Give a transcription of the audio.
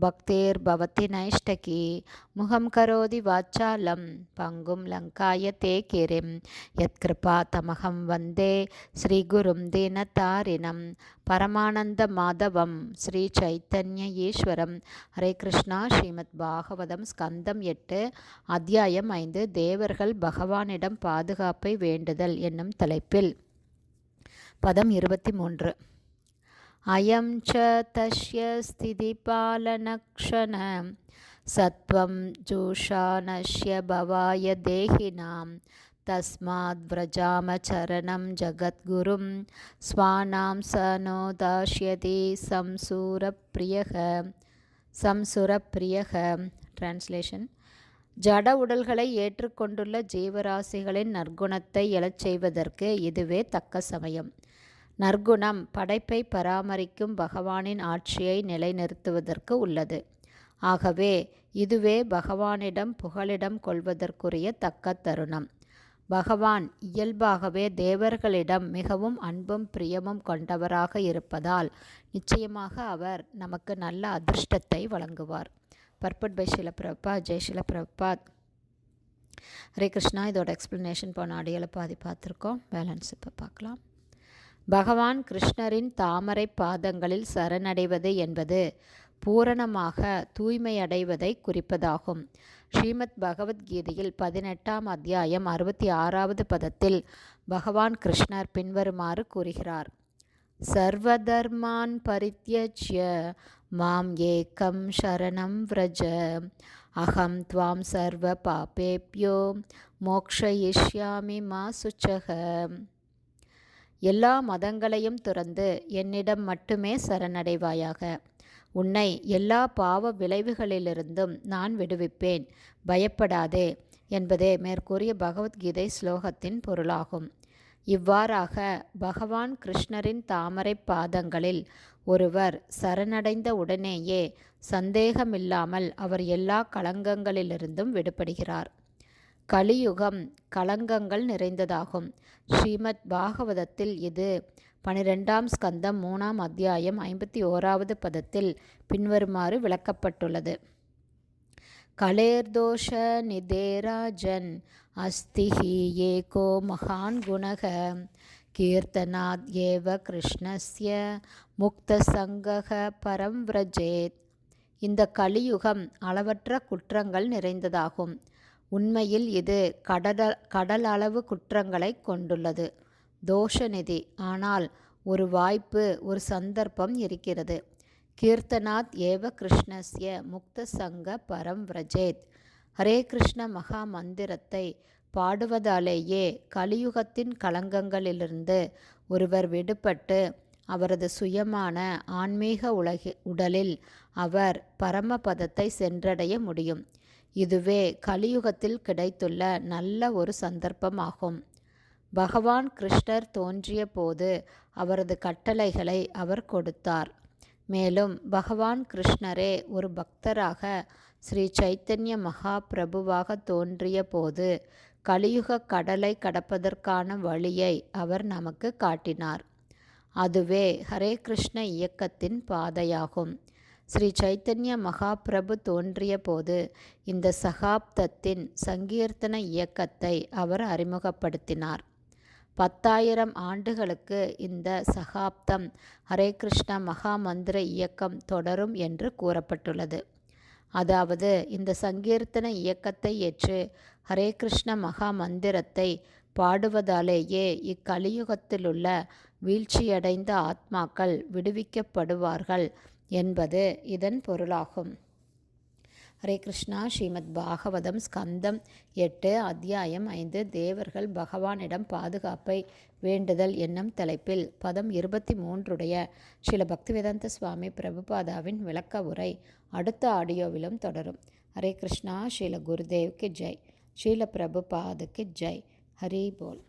பக்தேர் பவதி நைஷ்டகி முகம் கரோதி வாச்சாலம் பங்கும் லங்காய தே கிரிம் யத்கிருபா தமகம் வந்தே ஸ்ரீகுரும் தீனதாரிணம் பரமானந்த மாதவம் ஸ்ரீ சைத்தன்ய ஈஸ்வரம். ஹரே கிருஷ்ணா ஸ்ரீமத் பாகவதம் ஸ்கந்தம் எட்டு அத்தியாயம் ஐந்து. தேவர்கள் பகவானிடம் பாதுகாப்பை வேண்டுதல் என்னும் தலைப்பில். பதம் இருபத்தி மூன்று. அயம் ச தஸ்ய ஸ்திதிபாலனக்ஷண சத்வம் ஜூஷானஷ்ய பவாய தேகினாம் தஸ்மாத் விரஜாம சரணம் ஜகத்குரும் ஸ்வானாம் சனோ தாஷ்யதி சம்சூரப்பிரியக சம்சுரப்பிரியக டிரான்ஸ்லேஷன் ஜட உடல்களை ஏற்றுக்கொண்டுள்ள ஜீவராசிகளின் நற்குணத்தை எழச் செய்வதற்கு இதுவே தக்க சமயம். நற்குணம் படைப்பை பராமரிக்கும் பகவானின் ஆட்சியை நிலைநிறுத்துவதற்கு உள்ளது. ஆகவே இதுவே பகவானிடம் புகலிடம் கொள்வதற்குரிய தக்க தருணம். பகவான் இயல்பாகவே தேவர்களிடம் மிகவும் அன்பும் பிரியமும் கொண்டவராக இருப்பதால் நிச்சயமாக அவர் நமக்கு நல்ல அதிர்ஷ்டத்தை வழங்குவார். பர்பட் பை ஷில பிரபாத் ஜெய் ஷில ஹரே கிருஷ்ணா இதோட எக்ஸ்ப்ளனேஷன் போன அடியில் பாதி பார்த்துருக்கோம். பேலன்ஸ் இப்போ பார்க்கலாம். பகவான் கிருஷ்ணரின் தாமரை பாதங்களில் சரணடைவது என்பது பூரணமாக தூய்மையடைவதை குறிப்பதாகும். ஸ்ரீமத் பகவத்கீதையில் பதினெட்டாம் அத்தியாயம் அறுபத்தி ஆறாவது பதத்தில் பகவான் கிருஷ்ணர் பின்வருமாறு கூறுகிறார். சர்வதர்மான் பரித்தியஜ்ய மாம் ஏக்கம் சரணம் விரஜ அகம் துவாம் சர்வ பாபேப்யோ மோக்ஷயிஷ்யாமி மா சுச்சக. எல்லா மதங்களையும் துறந்து என்னிடம் மட்டுமே சரணடைவாயாக. உன்னை எல்லா பாவ விளைவுகளிலிருந்தும் நான் விடுவிப்பேன். பயப்படாதே என்பதே மேற்கூறிய பகவத்கீதை ஸ்லோகத்தின் பொருளாகும். இவ்வாறாக பகவான் கிருஷ்ணரின் தாமரை பாதங்களில் ஒருவர் சரணடைந்த உடனேயே சந்தேகமில்லாமல் அவர் எல்லா களங்கங்களிலிருந்தும் விடுபடுகிறார். கலியுகம் களங்கங்கள் நிறைந்ததாகும். ஸ்ரீமத் பாகவதத்தில் இது பனிரெண்டாம் ஸ்கந்தம் மூணாம் அத்தியாயம் ஐம்பத்தி ஓராவது பதத்தில் பின்வருமாறு விளக்கப்பட்டுள்ளது. கலேர்தோஷ நிதேராஜன் அஸ்திஹி ஏகோ மகான் குணக கீர்த்தனாத் ஏவ கிருஷ்ணஸ்ய முக்த சங்கக பரம் விரஜேத் இந்த கலியுகம் அளவற்ற குற்றங்கள் நிறைந்ததாகும். உண்மையில் இது கடல கடல் அளவு குற்றங்களை கொண்டுள்ளது. தோஷநிதி. ஆனால் ஒரு வாய்ப்பு ஒரு சந்தர்ப்பம் இருக்கிறது. கீர்த்தனாத் ஏவ கிருஷ்ணஸ்ய முக்த சங்க பரம் விரஜேத் ஹரே கிருஷ்ண மகா மந்திரத்தை பாடுவதாலேயே கலியுகத்தின் களங்கங்களிலிருந்து ஒருவர் விடுபட்டு அவரது சுயமான ஆன்மீக உலகி உடலில் அவர் பரமபதத்தை சென்றடைய முடியும். இதுவே கலியுகத்தில் கிடைத்துள்ள நல்ல ஒரு சந்தர்ப்பமாகும். பகவான் கிருஷ்ணர் தோன்றிய போது அவரது கட்டளைகளை அவர் கொடுத்தார். மேலும் பகவான் கிருஷ்ணரே ஒரு பக்தராக ஸ்ரீ சைத்தன்ய மகாபிரபுவாக தோன்றிய போது கலியுக கடலை கடப்பதற்கான வழியை அவர் நமக்கு காட்டினார். அதுவே ஹரே கிருஷ்ண இயக்கத்தின் பாதையாகும். ஸ்ரீ சைத்தன்ய மகாபிரபு தோன்றிய போது இந்த சகாப்தத்தின் சங்கீர்த்தன இயக்கத்தை அவர் அறிமுகப்படுத்தினார். பத்தாயிரம் ஆண்டுகளுக்கு இந்த சகாப்தம் ஹரே கிருஷ்ண மகா மந்திர இயக்கம் தொடரும் என்று கூறப்பட்டுள்ளது. அதாவது இந்த சங்கீர்த்தன இயக்கத்தை ஏற்று ஹரே கிருஷ்ண மகா மந்திரத்தை பாடுவதாலேயே இக்கலியுகத்திலுள்ள வீழ்ச்சியடைந்த ஆத்மாக்கள் விடுவிக்கப்படுவார்கள் என்பது இதன் பொருளாகும். ஹரே கிருஷ்ணா. ஸ்ரீமத் பாகவதம் ஸ்கந்தம் எட்டு அத்தியாயம் ஐந்து. தேவர்கள் பகவானிடம் பாதுகாப்பை வேண்டுதல் என்னும் தலைப்பில் பதம் இருபத்தி மூன்றுடைய ஸ்ரீல பக்திவேதாந்த சுவாமி பிரபுபாதாவின் விளக்க உரை அடுத்த ஆடியோவிலும் தொடரும். ஹரே கிருஷ்ணா. ஸ்ரீல குருதேவ்க்கு ஜெய். ஸ்ரீல பிரபுபாதுக்கு ஜெய். ஹரி போல்.